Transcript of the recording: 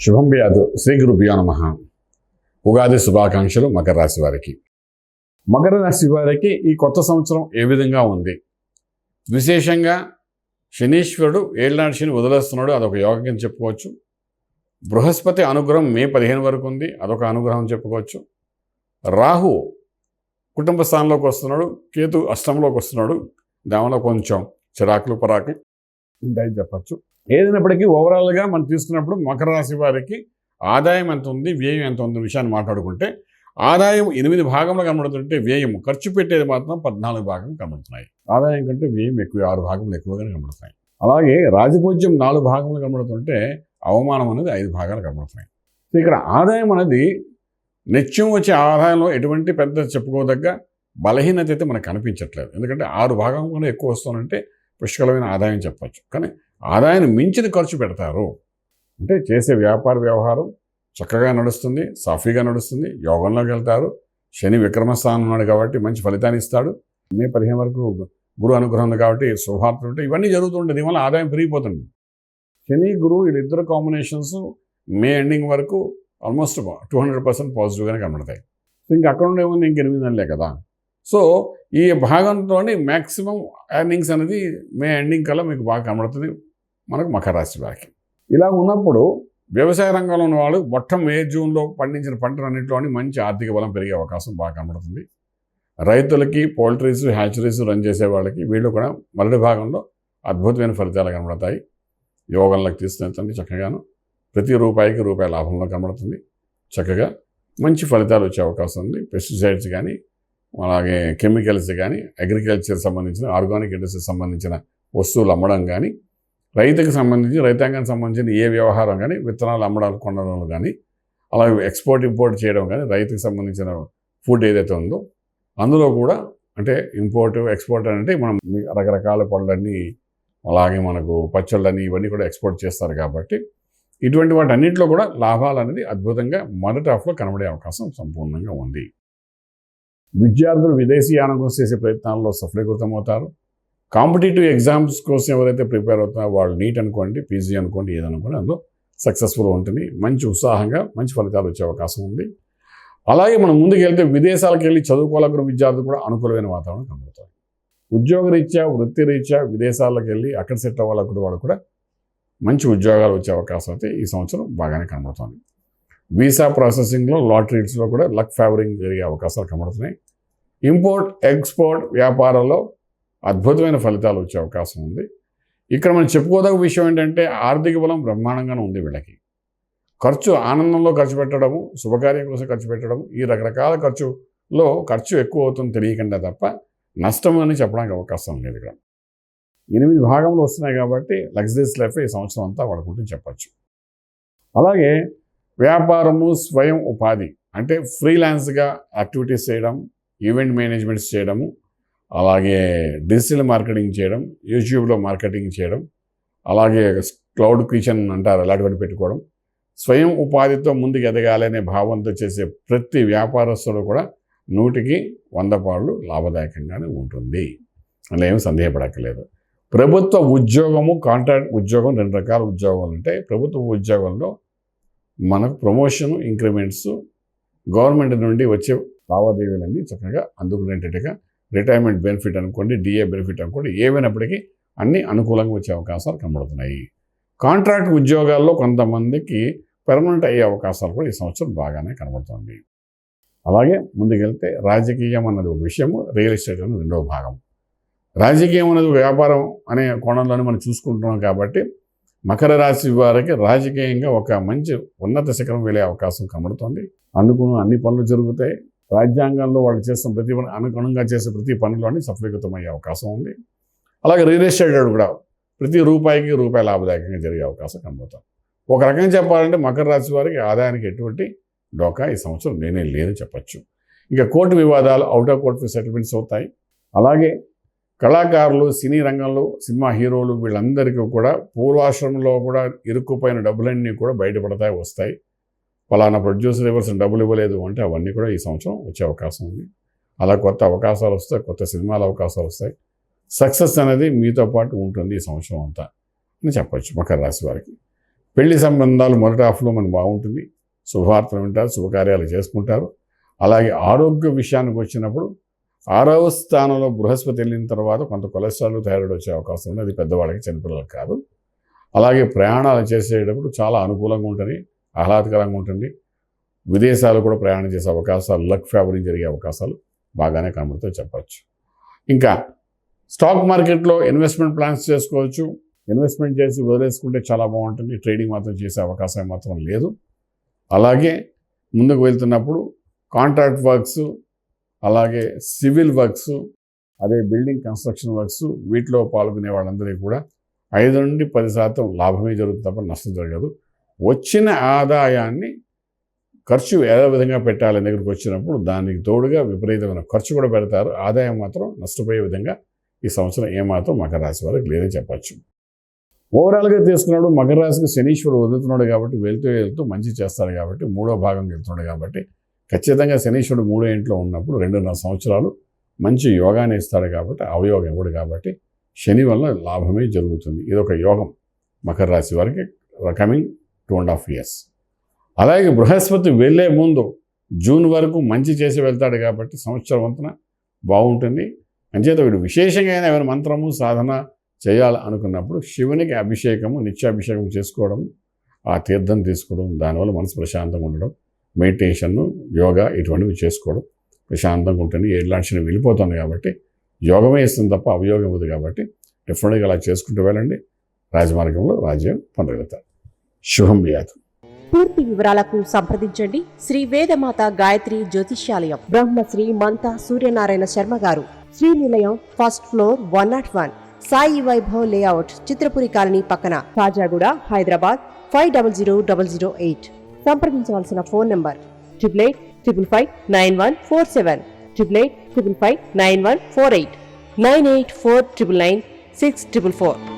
శుభం వ్యాధు శ్రీ గురుభ్యో నమ. ఉగాది శుభాకాంక్షలు మకర రాశి వారికి. మకర రాశి వారికి ఈ కొత్త సంవత్సరం ఏ విధంగా ఉంది? విశేషంగా శనీశ్వరుడు ఏళ్ళనాడు శని వదిలేస్తున్నాడు. అదొక యోగం చెప్పుకోవచ్చు. బృహస్పతి అనుగ్రహం మే పదిహేను వరకు ఉంది. అదొక అనుగ్రహం చెప్పుకోవచ్చు. రాహు కుటుంబ స్థానంలోకి వస్తున్నాడు. కేతు అష్టంలోకి వస్తున్నాడు. దానివల్ల కొంచెం చిరాకులు పరాకులు ఉంటాయని చెప్పచ్చు. ఏదైనప్పటికీ ఓవరాల్గా మనం తీసుకున్నప్పుడు మకర రాశి వారికి ఆదాయం ఎంత ఉంది వ్యయం ఎంత ఉంది విషయాన్ని మాట్లాడుకుంటే ఆదాయం ఎనిమిది భాగంలో కనబడుతుంటే వ్యయం ఖర్చు పెట్టేది మాత్రం పద్నాలుగు భాగం కనబడుతున్నాయి. ఆదాయం కంటే వ్యయం ఎక్కువ ఆరు భాగంలో ఎక్కువగానే కనబడుతున్నాయి. అలాగే రాజపూజ్యం నాలుగు భాగంలో కనబడుతుంటే అవమానం అనేది ఐదు భాగాలు కనబడుతున్నాయి. సో ఇక్కడ ఆదాయం అనేది నిత్యం వచ్చే ఆదాయంలో ఎటువంటి పెద్ద చెప్పుకోదగ్గ బలహీనత అయితే మనకు కనిపించట్లేదు. ఎందుకంటే ఆరు భాగం కూడా ఎక్కువ వస్తుందంటే పుష్కలమైన ఆదాయం చెప్పచ్చు. కానీ ఆదాయాన్ని మించిన ఖర్చు పెడతారు. అంటే చేసే వ్యాపార వ్యవహారం చక్కగా నడుస్తుంది సాఫీగా నడుస్తుంది యోగంలోకి వెళ్తారు. శని విక్రమస్థానం ఉన్నాడు కాబట్టి మంచి ఫలితాన్ని ఇస్తాడు. మే పదిహేను వరకు గురు అనుగ్రహం ఉంది కాబట్టి శుభార్తలు ఉంటాయి ఇవన్నీ జరుగుతుంటాయి దీనివల్ల ఆదాయం పెరిగిపోతుంది. శని గురువు వీళ్ళిద్దరు కాంబినేషన్స్ మే ఎండింగ్ వరకు ఆల్మోస్ట్ టూ హండ్రెడ్ పర్సెంట్ పాజిటివ్గానే కనబడతాయి. ఇంకా అక్కడ ఉండే ఉంది ఇంక ఎనిమిది నెలలే కదా. సో ఈ భాగంతో మ్యాక్సిమం ఎర్నింగ్స్ అనేది మే ఎండింగ్ కల్లా మీకు బాగా కనబడుతుంది. మనకు మకర రాశి వారికి. ఇలా ఉన్నప్పుడు వ్యవసాయ రంగంలో ఉన్న వాళ్ళు మొత్తం మే జూన్లో పండించిన పంటలన్నింటిలోని మంచి ఆర్థిక బలం పెరిగే అవకాశం బాగా కనబడుతుంది. రైతులకి పౌల్ట్రీస్ హ్యాచరీస్ రన్ చేసే వాళ్ళకి వీళ్ళు కూడా మొదటి భాగంలో అద్భుతమైన ఫలితాలు కనబడతాయి. యోగంలోకి తీసుకెళ్తుంది చక్కగాను. ప్రతి రూపాయికి రూపాయి లాభంలో కనబడుతుంది. చక్కగా మంచి ఫలితాలు వచ్చే అవకాశం ఉంది. పెస్టిసైడ్స్ కానీ అలాగే కెమికల్స్ కానీ అగ్రికల్చర్ సంబంధించిన ఆర్గానిక్ ఇండస్ట్రీకి సంబంధించిన వస్తువులు అమ్మడం కానీ రైతుకి సంబంధించి రైతాంగానికి సంబంధించిన ఏ వ్యవహారం కానీ విత్తనాలు అమ్మడాలు కొనడం కానీ అలాగే ఎక్స్పోర్ట్ ఇంపోర్ట్ చేయడం కానీ రైతుకి సంబంధించిన ఫుడ్ ఏదైతే ఉందో అందులో కూడా అంటే ఇంపోర్ట్ ఎక్స్పోర్ట్ అంటే మనం రకరకాల పళ్ళన్నీ అలాగే మనకు పచ్చళ్ళని ఇవన్నీ కూడా ఎక్స్పోర్ట్ చేస్తారు కాబట్టి ఇటువంటి వాటి అన్నింటిలో కూడా లాభాలు అనేది అద్భుతంగా మొదటి హాఫ్లో కనబడే అవకాశం సంపూర్ణంగా ఉంది. విద్యార్థులు విదేశీయానం కోసం చేసే ప్రయత్నాల్లో సఫలీకృతమవుతారు. కాంపిటేటివ్ ఎగ్జామ్స్ కోసం ఎవరైతే ప్రిపేర్ అవుతున్నారో వాళ్ళు నీట్ అనుకోండి పీజీ అనుకోండి ఏదనుకోండి అందులో సక్సెస్ఫుల్ ఉంటుంది. మంచి ఉత్సాహంగా మంచి ఫలితాలు వచ్చే అవకాశం ఉంది. అలాగే మనం ముందుకు వెళ్తే విదేశాలకు వెళ్ళి చదువుకోవాలనుకున్న విద్యార్థులు కూడా అనుకూలమైన వాతావరణం కనబడుతుంది ఉద్యోగరీత్యా వృత్తిరీత్యా విదేశాలకు వెళ్ళి అక్కడ సెట్ అవ్వాలనుకున్న వాళ్ళు కూడా మంచి ఉద్యోగాలు వచ్చే అవకాశం అయితే ఈ సంవత్సరం బాగానే కనబడుతుంది. వీసా ప్రాసెసింగ్లో లాటరీస్లో కూడా లక్ ఫేవరింగ్ జరిగే అవకాశాలు కనబడుతున్నాయి. ఇంపోర్ట్ ఎక్స్పోర్ట్ వ్యాపారంలో అద్భుతమైన ఫలితాలు వచ్చే అవకాశం ఉంది. ఇక్కడ మనం చెప్పుకోదగ్గ విషయం ఏంటంటే ఆర్థిక బలం బ్రహ్మాండంగానే ఉంది వీళ్ళకి. ఖర్చు ఆనందంలో ఖర్చు పెట్టడము శుభకార్యం కోసం ఖర్చు పెట్టడం ఈ రకరకాల ఖర్చులో ఖర్చు ఎక్కువ అవుతుంది తెలియకుండా తప్ప నష్టం అని చెప్పడానికి అవకాశం లేదు ఇక్కడ. ఎనిమిది భాగంలో వస్తున్నాయి కాబట్టి లగ్జరీస్ లైఫ్ ఈ సంవత్సరం అంతా వాడుకుంటూ చెప్పచ్చు. అలాగే వ్యాపారము స్వయం ఉపాధి. అంటే ఫ్రీలాన్స్గా యాక్టివిటీస్ చేయడం ఈవెంట్ మేనేజ్మెంట్స్ చేయడము అలాగే డిజిటల్ మార్కెటింగ్ చేయడం యూట్యూబ్లో మార్కెటింగ్ చేయడం అలాగే క్లౌడ్ కిచెన్ అంటారు అలాంటివన్నీ పెట్టుకోవడం. స్వయం ఉపాధితో ముందుకు ఎదగాలనే భావంతో చేసే ప్రతి వ్యాపారస్తుడు కూడా నూటికి వంద పాళ్ళు లాభదాయకంగానే ఉంటుంది. అందులో ఏమి సందేహపడక్కర్లేదు. ప్రభుత్వ ఉద్యోగము కాంట్రాక్ట్ ఉద్యోగం రెండు రకాల ఉద్యోగాలు ఉంటాయి. ప్రభుత్వ ఉద్యోగంలో మనకు ప్రమోషన్ ఇంక్రిమెంట్స్ గవర్నమెంట్ నుండి వచ్చే లావాదేవీలన్నీ చక్కగా అందుకునేటట్టుగా రిటైర్మెంట్ బెనిఫిట్ అనుకోండి డిఏ బెనిఫిట్ అనుకోండి ఏవైనప్పటికీ అన్నీ అనుకూలంగా వచ్చే అవకాశాలు కనబడుతున్నాయి. కాంట్రాక్ట్ ఉద్యోగాల్లో కొంతమందికి పెర్మనెంట్ అయ్యే అవకాశాలు కూడా ఈ సంవత్సరం బాగానే కనబడుతుంది. అలాగే ముందుకెళ్తే రాజకీయం అన్నది ఒక విషయము రియల్ ఎస్టేట్ అనేది రెండవ భాగం రాజకీయం అనేది వ్యాపారం అనే కోణంలోనే మనం చూసుకుంటున్నాం కాబట్టి మకర రాశి వారికి రాజకీయంగా ఒక మంచి ఉన్నత శిఖరం వెళ్ళే అవకాశం కనబడుతుంది. అనుకున్న అన్ని పనులు జరుగుతాయి. రాజ్యాంగంలో వాళ్ళు చేస్తున్న ప్రతి పని అనుగుణంగా చేసే ప్రతి పనిలోని సఫలీకృతమయ్యే అవకాశం ఉంది. అలాగే రియల్ ఎస్టేట్ కూడా ప్రతి రూపాయికి రూపాయి లాభదాయకంగా జరిగే అవకాశం కనబడుతుంది. ఒక రకంగా చెప్పాలంటే మకర రాశి వారికి ఆదాయానికి ఎటువంటి డోకా ఈ సంవత్సరం నేనే లేదని చెప్పచ్చు. ఇంకా కోర్టు వివాదాలు అవుట్ ఆఫ్ కోర్టు సెటిల్మెంట్స్ అవుతాయి. అలాగే కళాకారులు సినీ రంగంలో సినిమా హీరోలు వీళ్ళందరికీ కూడా పూర్వాశ్రమంలో కూడా ఇరుక్కుపోయిన డబ్బులన్నీ కూడా బయటపడతాయి వస్తాయి. ఫలానా ప్రొడ్యూసర్ ఇవ్వాల్సిన డబ్బులు ఇవ్వలేదు అంటే అవన్నీ కూడా ఈ సంవత్సరం వచ్చే అవకాశం ఉంది. అలా కొత్త అవకాశాలు వస్తాయి కొత్త సినిమాల అవకాశాలు వస్తాయి. సక్సెస్ అనేది మీతో పాటు ఉంటుంది ఈ సంవత్సరం అంతా అని చెప్పచ్చు మకర రాశి వారికి. పెళ్ళి సంబంధాలు మొదటి హాఫ్లో మనకు బాగుంటుంది. శుభవార్తలు వింటారు శుభకార్యాలు చేసుకుంటారు. అలాగే ఆరోగ్య విషయానికి వచ్చినప్పుడు ఆరవ స్థానంలో బృహస్పతి వెళ్ళిన తర్వాత కొంత కొలెస్ట్రాల్ థైరాయిడ్ వచ్చే అవకాశం ఉంది. అది పెద్దవాళ్ళకి చిన్నపిల్లలకి కాదు. అలాగే ప్రయాణాలు చేసేటప్పుడు చాలా అనుకూలంగా ఉంటుంది ఆహ్లాదకరంగా ఉంటుంది. విదేశాలు కూడా ప్రయాణం చేసే అవకాశాలు లక్ ఫేవరింగ్ జరిగే అవకాశాలు బాగానే కనబడుతూ చెప్పచ్చు. ఇంకా స్టాక్ మార్కెట్లో ఇన్వెస్ట్మెంట్ ప్లాన్స్ చేసుకోవచ్చు. ఇన్వెస్ట్మెంట్ చేసి వదిలేసుకుంటే చాలా బాగుంటుంది. ట్రేడింగ్ మాత్రం చేసే అవకాశం మాత్రం లేదు. అలాగే ముందుకు వెళ్తున్నప్పుడు కాంట్రాక్ట్ వర్క్స్ అలాగే సివిల్ వర్క్స్ అదే బిల్డింగ్ కన్స్ట్రక్షన్ వర్క్స్ వీటిలో పాల్గొనే వాళ్ళందరికీ కూడా ఐదు నుండి పది శాతం లాభమే జరుగుతుంది తప్ప నష్టం జరగదు. వచ్చిన ఆదాయాన్ని ఖర్చు ఏ విధంగా పెట్టాలని దగ్గరికి వచ్చినప్పుడు దానికి తోడుగా విపరీతమైన ఖర్చు కూడా పెడతారు. ఆదాయం మాత్రం నష్టపోయే విధంగా ఈ సంవత్సరం ఏమాత్రం మకర రాశి వారికి లేదని చెప్పచ్చు. ఓవరాల్గా తీసుకున్నాడు మకర రాశికి శనీశ్వరుడు వదులుతున్నాడు కాబట్టి వెళ్తూ వెళ్తూ మంచి చేస్తాడు కాబట్టి మూడో భాగం వెళ్తున్నాడు కాబట్టి ఖచ్చితంగా శనీశ్వరుడు మూడో ఇంట్లో ఉన్నప్పుడు రెండున్నర సంవత్సరాలు మంచి యోగాన్ని ఇస్తాడు కాబట్టి అవయోగం ఇవ్వడు కాబట్టి శని వల్ల లాభమే జరుగుతుంది. ఇది ఒక యోగం మకర రాశి వారికి coming two and half years అలాగే బృహస్పతి వెళ్ళే ముందు జూన్ వరకు మంచి చేసి వెళ్తాడు కాబట్టి సంవత్సరం వంతున బాగుంటుంది. అంచేత వీడు విశేషంగా అయినా ఏమైనా మంత్రము సాధన చేయాలి అనుకున్నప్పుడు శివునికి అభిషేకము నిత్యాభిషేకం చేసుకోవడం ఆ తీర్థం తీసుకోవడం దానివల్ల మనసు ప్రశాంతంగా ఉండడం మెడిటేషన్ యోగా ఇటువంటివి చేసుకోవడం ప్రశాంతంగా ఉంటుంది ఏళ్ళాంటి వెళ్ళిపోతుంది కాబట్టి యోగమే ఇస్తుంది తప్ప అవయోగం ఉంది కాబట్టి డెఫినెట్గా అలా చేసుకుంటూ వెళ్ళండి. రాజమార్గంలో రాజ్యం పొందగలుగుతారు శుభం వ్యాధి. పూర్తి వివరాలకు సంప్రదించండి. శ్రీ వేదమాత గాయత్రి జ్యోతిష్యాలయం. బ్రహ్మశ్రీ మంత సూర్యనారాయణ శర్మ గారు. Sri Nilayam first floor one nought one. Sai Vaibhav layout Chitrapuri colony పక్కన. Khajaguda Hyderabad five double zero double zero eight. సంప్రదించవలసిన phone number triple eight triple five nine one four seven triple eight triple five nine one four eight nine eight four triple nine six triple four